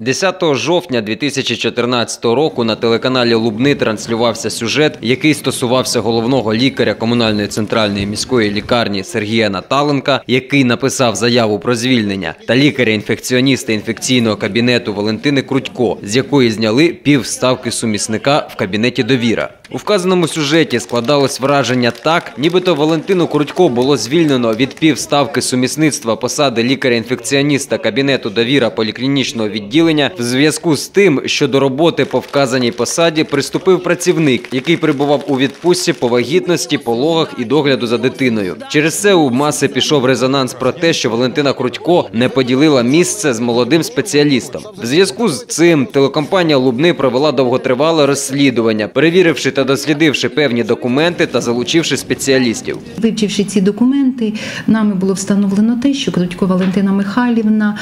10 жовтня 2014 року на телеканалі Лубни транслювався сюжет, який стосувався головного лікаря комунальної центральної міської лікарні Сергія Наталенка, який написав заяву про звільнення, та лікаря-інфекціоніста інфекційного кабінету Валентини Крутько, з якої зняли півставки сумісника в кабінеті довіра. У вказаному сюжеті складалось враження так, нібито Валентину Крутько було звільнено від півставки сумісництва посади лікаря-інфекціоніста кабінету довіра поліклінічного відділення в зв'язку з тим, що до роботи по вказаній посаді приступив працівник, який перебував у відпустці по вагітності, пологах і догляду за дитиною. Через це у маси пішов резонанс про те, що Валентина Крутько не поділила місце з молодим спеціалістом. В зв'язку з цим телекомпанія Лубни провела довготривале розслідування, перевіривши та дослідивши певні документи та залучивши спеціалістів. Вивчивши ці документи, нами було встановлено те, що Крутько Валентина Михайлівна,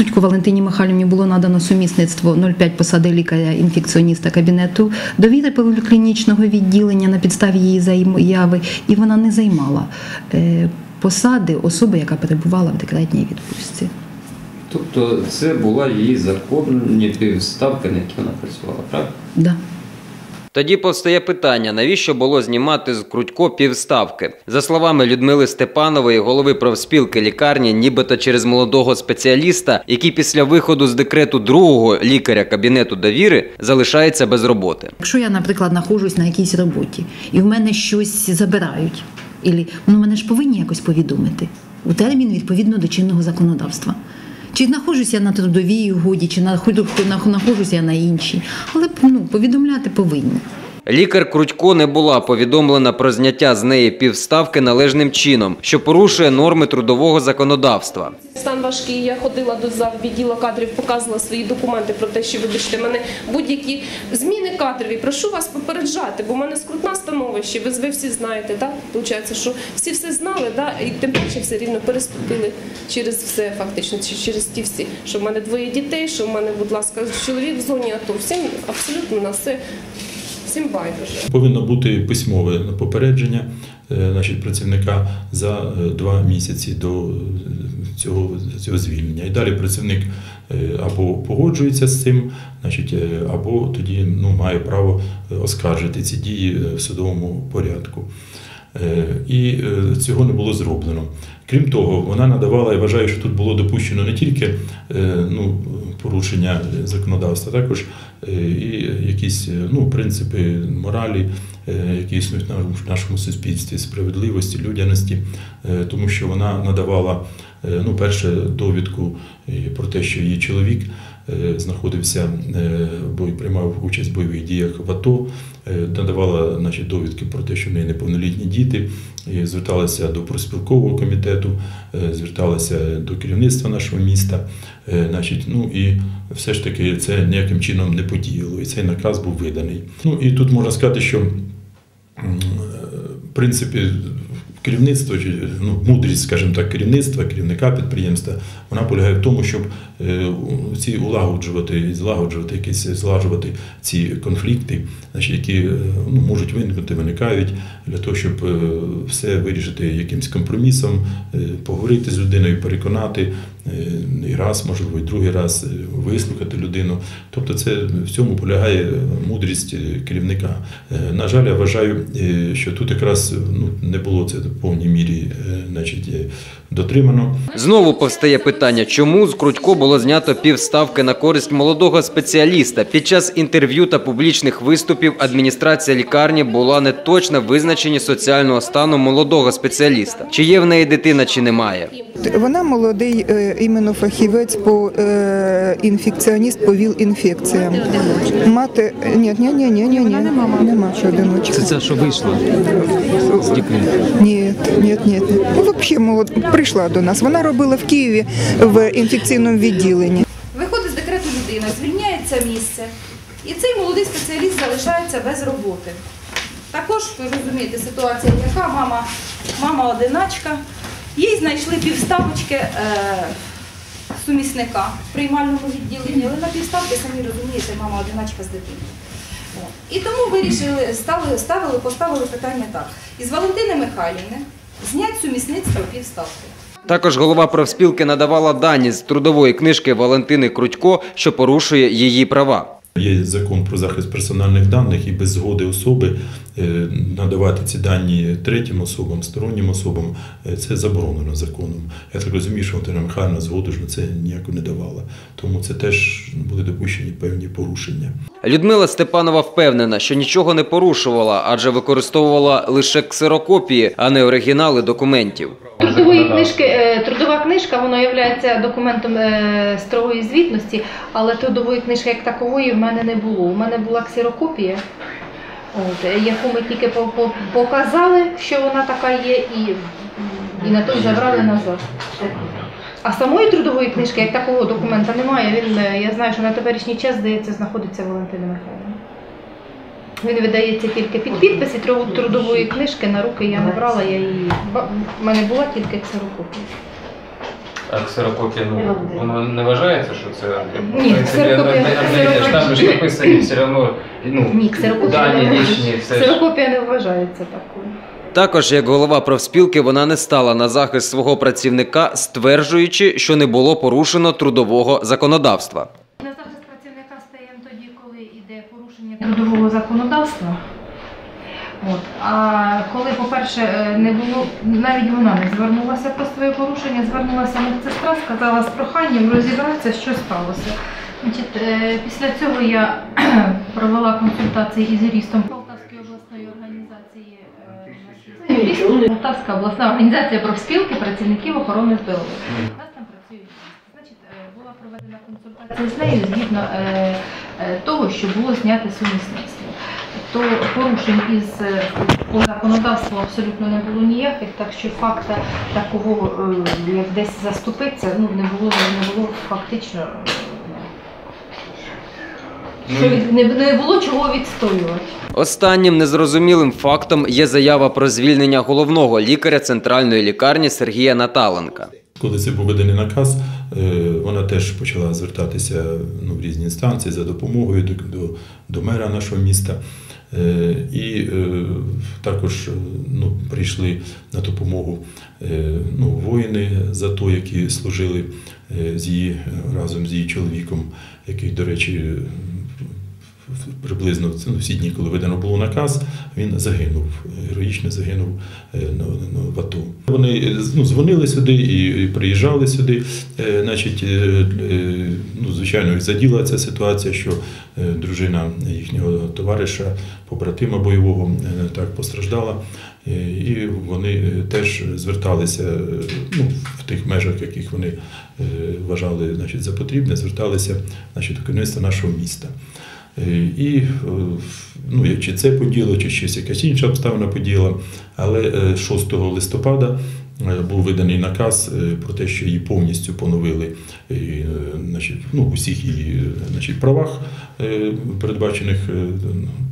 е, Валентині Михайлівні було надано сумісництво 0,5 посади лікаря-інфекціоніста кабінету довіри поліклінічного відділення на підставі її заяви, і вона не займала е, посади особи, яка перебувала в декретній відпустці. Тобто це була її законні півставка, на які вона працювала, правда? Да. Тоді повстає питання, навіщо було знімати з Крутько півставки? За словами Людмили Степанової, голови профспілки лікарні, нібито через молодого спеціаліста, який після виходу з декрету другого лікаря кабінету довіри залишається без роботи. Якщо я, наприклад, знаходжусь на якійсь роботі і в мене щось забирають, ілі, ну мене ж повинні якось повідомити у термін відповідно до чинного законодавства. Чи знаходжуся я на трудовій угоді, чи знаходжуся я на іншій. Але ну, повідомляти повинні. Лікар Крутько не була повідомлена про зняття з неї півставки належним чином, що порушує норми трудового законодавства. Стан важкий. Я ходила до зав відділу кадрів, показувала свої документи про те, що вибачте мене будь-які зміни кадрові. Прошу вас попереджати, бо в мене скрутне становище. Ви, ви всі знаєте, так? Получається, що всі все знали, да? і тим паче все рівно переступили через все, фактично, через ті всі. Що в мене двоє дітей, що в мене, будь ласка, чоловік в зоні АТО. Всім абсолютно на все, всім байдуже. Повинно бути письмове попередження е, значить, працівника за е, два місяці до е, цього, цього звільнення. І далі працівник або погоджується з цим, значить, або тоді ну, має право оскаржити ці дії в судовому порядку. Е, І е, цього не було зроблено. Крім того, вона надавала, я вважаю, що тут було допущено не тільки е, ну, порушення законодавства, також і якісь ну, принципи моралі, які існують в нашому суспільстві, справедливості, людяності, тому що вона надавала ну, перше довідку про те, що її чоловік знаходився, бо приймав участь в бойових діях в АТО, надавала значить, довідки про те, що в неї неповнолітні діти, і зверталася до проспілкового комітету, е, зверталася до керівництва нашого міста. Е, Значить, ну і все ж таки це ніяким чином не подіяло, і цей наказ був виданий. Ну і тут можна сказати, що е, в принципі керівництво, ну, мудрість, скажімо так, керівництва, керівника підприємства, вона полягає в тому, щоб е, ці улагоджувати злагоджувати якісь злагоджувати ці конфлікти, значить, які е, ну, можуть виникнути, виникають для того, щоб е, все вирішити якимсь компромісом, поговорити з людиною, переконати і раз, можливо, і другий раз е, вислухати людину. Тобто, це в цьому полягає мудрість е, керівника. Е, На жаль, я вважаю, е, що тут якраз ну, не було це в повній мірі е, значить, е, дотримано. Знову повстає питання, чому з Крутько було знято півставки на користь молодого спеціаліста. Під час інтерв'ю та публічних виступів адміністрація лікарні була неточна в визначенні соціального стану молодого спеціаліста. Чи є в неї дитина, чи немає. Вона молодий е, іменно фахівець по е, інфекціоніст по ВІЛ-інфекціям. Мати ні, ні, ні, ні, ні, ні. Нема що одиночка. Це це що вийшло з дітьми? Ні, ні, ні. Ну, взагалі молод... прийшла до нас. Вона робила в Києві в інфекційному відділенні. Виходить з декрету людина, звільняється місце, і цей молодий спеціаліст залишається без роботи. Також ви розумієте, ситуація яка мама, мама одиначка, їй знайшли півставочки е, сумісника в приймальному відділенні, але на півставки, самі розумієте, мама одиначка з дитиною. І тому вирішили, ставили, ставили, поставили питання так. Із Валентини Михайлівни знять сумісництво півставки. Також голова профспілки надавала дані з трудової книжки Валентини Крутько, що порушує її права. Є закон про захист персональних даних і без згоди особи е, надавати ці дані третім особам, стороннім особам е, це заборонено законом. Я так розумію, що Валентина Михайловна згоду ж на це ніяку не давала. Тому це теж були допущені певні порушення. Людмила Степанова впевнена, що нічого не порушувала, адже використовувала лише ксерокопії, а не оригінали документів. Трудової книжки, е, трудова книжка, воно є документом е, строгої звітності, але трудової книжки як такової в мене не було. У мене була ксерокопія, от, яку ми тільки по- по- показали, що вона така є, і, і на той забрали назад. А самої трудової книжки, як такого документа немає. Він, е, я знаю, що на теперішній час, здається, знаходиться в Валентини Михайлівні. Він видається тільки під підпис і трудової книжки на руки я не брала, я її. ба- В мене була тільки ксерокопія. А ксерокопія, ну, воно не вважається, що це Ні, ксерокопія- на- штампи ж написані все одно, ну, Ні, ксерокопія, дані все ксерокопія не вважається такою. Також, як голова профспілки, вона не стала на захист свого працівника, стверджуючи, що не було порушено трудового законодавства. На захист працівника стаємо тоді, коли йде порушення трудового законодавства. От. А коли, по-перше, е, не було, навіть вона не звернулася про своє порушення, звернулася медсестра, сказала з проханням розібратися, що сталося. Значить, е, після цього я провела консультації із юристом Полтавської обласної організації. е, Полтавська обласна організація профспілки працівників охорони здоров'я. У нас там працюють. Значить, була проведена консультація з нею згідно того, що було зняте сумісництво. То порушень із е, по законодавству абсолютно не було ніяких, так що факта такого, е, як десь заступитися, ну не було не було фактично. е, Що від, не, було чого відстоювати. Останнім незрозумілим фактом є заява про звільнення головного лікаря центральної лікарні Сергія Наталенка. Коли це був виданий наказ, е, вона теж почала звертатися ну, в різні інстанції за допомогою до, до, до мера нашого міста. Е, І е, також е, ну, прийшли на допомогу е, ну, воїни за то, які служили е, з її, разом з її чоловіком, який, до речі, приблизно ну, всі дні, коли видано було наказ, він загинув, героїчно загинув е, на, на, в АТО. Вони е, ну, дзвонили сюди і, приїжджали сюди. Е, Значить, ну, звичайно, заділа ця ситуація, що дружина їхнього товариша, побратима бойового, так постраждала. І вони теж зверталися ну, в тих межах, яких вони вважали значить, за потрібне, зверталися значить, до керівництва нашого міста. Е, І е, ну, чи це поділо, чи щось якась інша обставина поділа. Але е, 6 листопада е, був виданий наказ про те, що її повністю поновили значить, ну, усіх її значить, правах, передбачених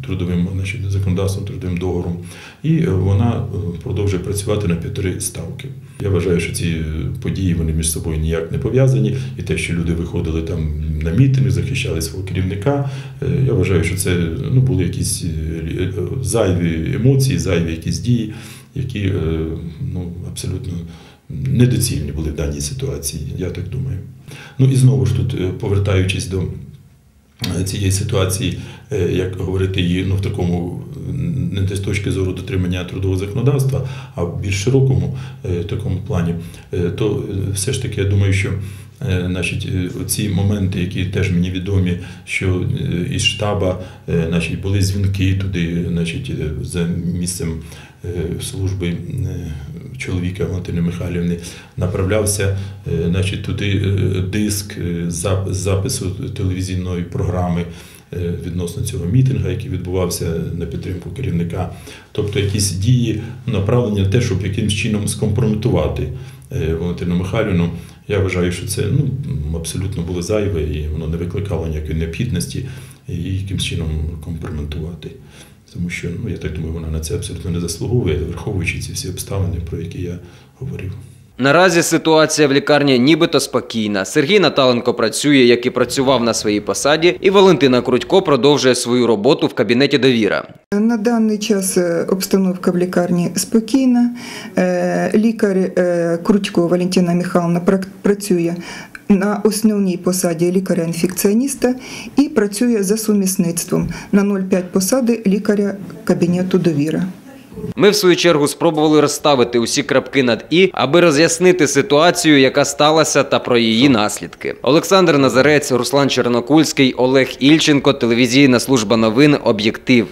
трудовим значить, законодавством, трудовим договором. І вона продовжує працювати на півтори ставки. Я вважаю, що ці події вони між собою ніяк не пов'язані, і те, що люди виходили там на мітинги, захищали свого керівника. е, Я вважаю, що це ну, були якісь е, е, зайві емоції, зайві якісь дії, які ну, абсолютно недоцільні були в даній ситуації. Я так думаю. Ну і знову ж тут, повертаючись до цієї ситуації, е, як говорити її ну, в такому не з точки зору дотримання трудового законодавства, а в більш широкому е, такому плані, е, то все ж таки я думаю, що значить, е, ці моменти, які теж мені відомі, що е, із штаба е, значить, були дзвінки туди, значить, е, за місцем е, служби е, чоловіка Валентини Михайлівни, направлявся е, значить, туди е, диск е, запису телевізійної програми е, відносно цього мітинга, який відбувався на підтримку керівника. Тобто якісь дії направлені на те, щоб якимось чином скомпрометувати е, Валентину Михайлівну. Я вважаю, що це ну, абсолютно було зайве і воно не викликало ніякої необхідності її якимсь чином компрометувати. Тому що, ну, я так думаю, вона на це абсолютно не заслуговує, враховуючи ці всі обставини, про які я говорив. Наразі ситуація в лікарні нібито спокійна. Сергій Наталенко працює, як і працював на своїй посаді, і Валентина Крутько продовжує свою роботу в кабінеті довіра. На даний час е, обстановка в лікарні спокійна. Е, Лікар е, Крутько Валентина Михайловна працює на основній посаді лікаря-інфекціоніста і працює за сумісництвом на 0,5 посади лікаря кабінету довіра. Ми, в свою чергу, спробували розставити усі крапки над і, аби роз'яснити ситуацію, яка сталася, та про її наслідки. Олександр Назарець, Руслан Чернокульський, Олег Ільченко, телевізійна служба новин Об'єктив.